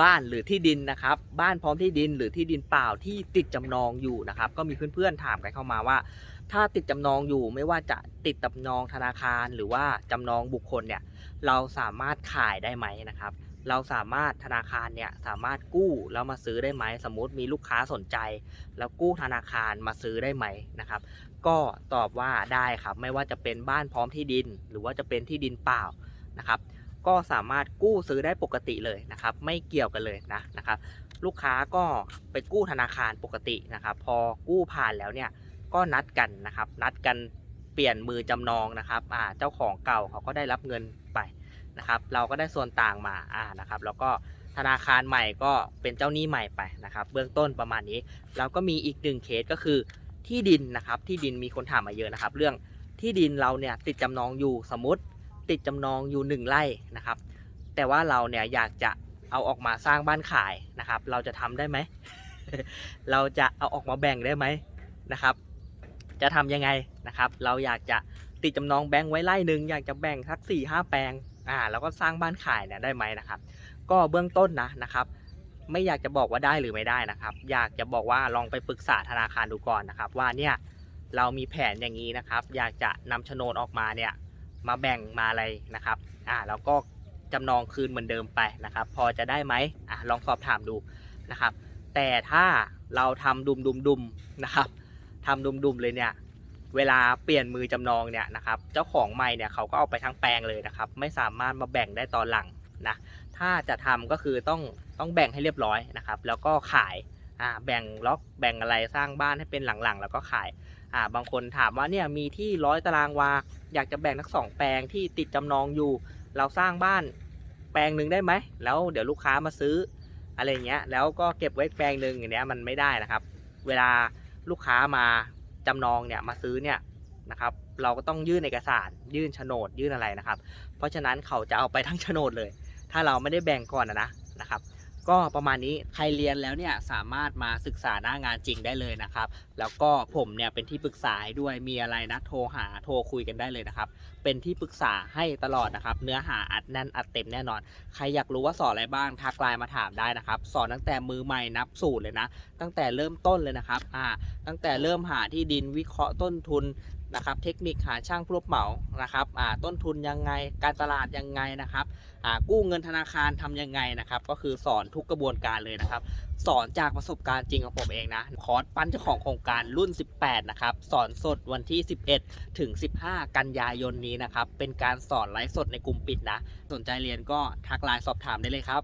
บ้านหรือที่ดินนะครับ บ้านพร้อมที่ดินหรือที่ดินเปล่าที่ติดจำนองอยู่นะครับ ก็มีเพื่อนๆถามกันเข้ามาว่า ถ้าติดจำนองอยู่ไม่ว่าจะติดจำนองธนาคารหรือว่าจำนองบุคคลเนี่ยเราสามารถขายได้ไหมนะครับ เราสามารถธนาคารเนี่ยสามารถกู้แล้วมาซื้อได้ไหม สมมติมีลูกค้าสนใจ แล้วกู้ธนาคารมาซื้อได้ไหมนะครับ ก็ตอบว่าได้ครับ ไม่ว่าจะเป็นบ้านพร้อมที่ดิน หรือว่าจะเป็นที่ดินเปล่านะครับ ก็สามารถกู้ซื้อได้ปกติเลยนะครับ ไม่เกี่ยวกันเลยนะนะครับ ลูกค้าก็ไปกู้ธนาคารปกตินะครับ พอกู้ผ่านแล้วเนี่ยก็นัดกันนะครับ นัดกันเปลี่ยนมือจำนองนะครับอ่าเจ้าของเก่าเขาก็ได้รับเงินไปนะครับ เราก็ได้ส่วนต่างมาอ่านะครับ แล้วก็ธนาคารใหม่ก็เป็นเจ้าหนี้ใหม่ไปนะครับ เบื้องต้นประมาณนี้แล้วก็มีอีกหนึ่งเคสก็คือที่ดินนะครับ ที่ดินมีคนถามมาเยอะนะครับ เรื่องที่ดินเราเนี่ยติดจำนองอยู่สมมติ ติดจำนองอยู่หนึ่งไร่นะครับ แต่ว่าเราเนี่ยอยากจะเอาออกมาสร้างบ้านขายนะครับ เราจะทำได้ไหม เราจะเอาออกมาแบ่งได้ไหมนะครับ จะทำยังไงนะครับ เราอยากจะติดจำนองแบงค์ไว้ไร่หนึ่งอยากจะแบ่งสัก4ี่ห้าแปลงอ่าแล้วก็สร้างบ้านขายเนี่ยได้ไหมนะครับ ก็เบื้องต้นนะนะครับ ไม่อยากจะบอกว่าได้หรือไม่ได้นะครับ อยากจะบอกว่าลองไปปรึกษาธนาคารดูก่อนนะครับ ว่าเนี่ยเรามีแผนอย่างนี้นะครับ อยากจะนำโฉนดออกมาเนี่ย มาแบ่งมาอะไรนะครับอ่าแล้วก็จำนองคืนเหมือนเดิมไปนะครับ พอจะได้ไหมอะลองสอบถามดูนะครับ แต่ถ้าเราทำดุมดุมดุมๆนะครับทำดุมดุมๆเลยเนี่ยเวลาเปลี่ยนมือจำนองเนี่ยนะครับ เจ้าของใหม่เนี่ยเขาก็เอาไปทั้งแปลงเลยนะครับ ไม่สามารถมาแบ่งได้ตอนหลังนะถ้าจะทำก็คือต้องต้องแบ่งให้เรียบร้อยนะครับ แล้วก็ขายอ่าแบ่งล็อกแบ่งอะไรสร้างบ้านให้เป็นหลังๆ แล้วก็ขาย อ่าบางคนถามว่าเนี่ยมีที่ร้อยตารางวา อยากจะแบ่งทั้งสองแปลงที่ติดจำนองอยู่ เราสร้างบ้านแปลงหนึ่งได้ไหม แล้วเดี๋ยวลูกค้ามาซื้ออะไรเงี้ย แล้วก็เก็บไว้แปลงหนึ่งอย่างเนี้ยมันไม่ได้นะครับ เวลาลูกค้ามาจำนองเนี่ยมาซื้อเนี่ยนะครับเราก็ต้องยื่นเอกสาร ยื่นโฉนดยื่นอะไรนะครับ เพราะฉะนั้นเขาจะเอาไปทั้งโฉนดเลย ถ้าเราไม่ได้แบ่งก่อนนะนะนะครับ ก็ประมาณนี้ใครเรียนแล้วเนี่ยสามารถมาศึกษาหน้างานจริงได้เลยนะครับ แล้วก็ผมเนี่ยเป็นที่ปรึกษาด้วยมีอะไรนะโทรหาโทรคุยกันได้เลยนะครับ เป็นที่ปรึกษาให้ตลอดนะครับ เนื้อหาอัดแน่นอัดเต็มแน่นอน ใครอยากรู้ว่าสอนอะไรบ้างทักไลน์มาถามได้นะครับ สอนตั้งแต่มือใหม่นับสูตรเลยนะ ตั้งแต่เริ่มต้นเลยนะครับอ่าตั้งแต่เริ่มหาที่ดินวิเคราะห์ต้นทุนนะครับเทคนิคหาช่างผู้รับเหมานะครับอ่าต้นทุนยังไงการตลาดยังไงนะครับ กู้เงินธนาคารทำยังไงนะครับ ก็คือสอนทุกกระบวนการเลยนะครับ สอนจากประสบการณ์จริงของผมเองนะ คอร์สปั้นเจ้าของโครงการรุ่น 18 นะครับ สอนสดวันที่ 11 ถึง 15 กันยายนนี้นะครับ เป็นการสอนไลฟ์สดในกลุ่มปิดนะ สนใจเรียนก็ทักไลน์สอบถามได้เลยครับ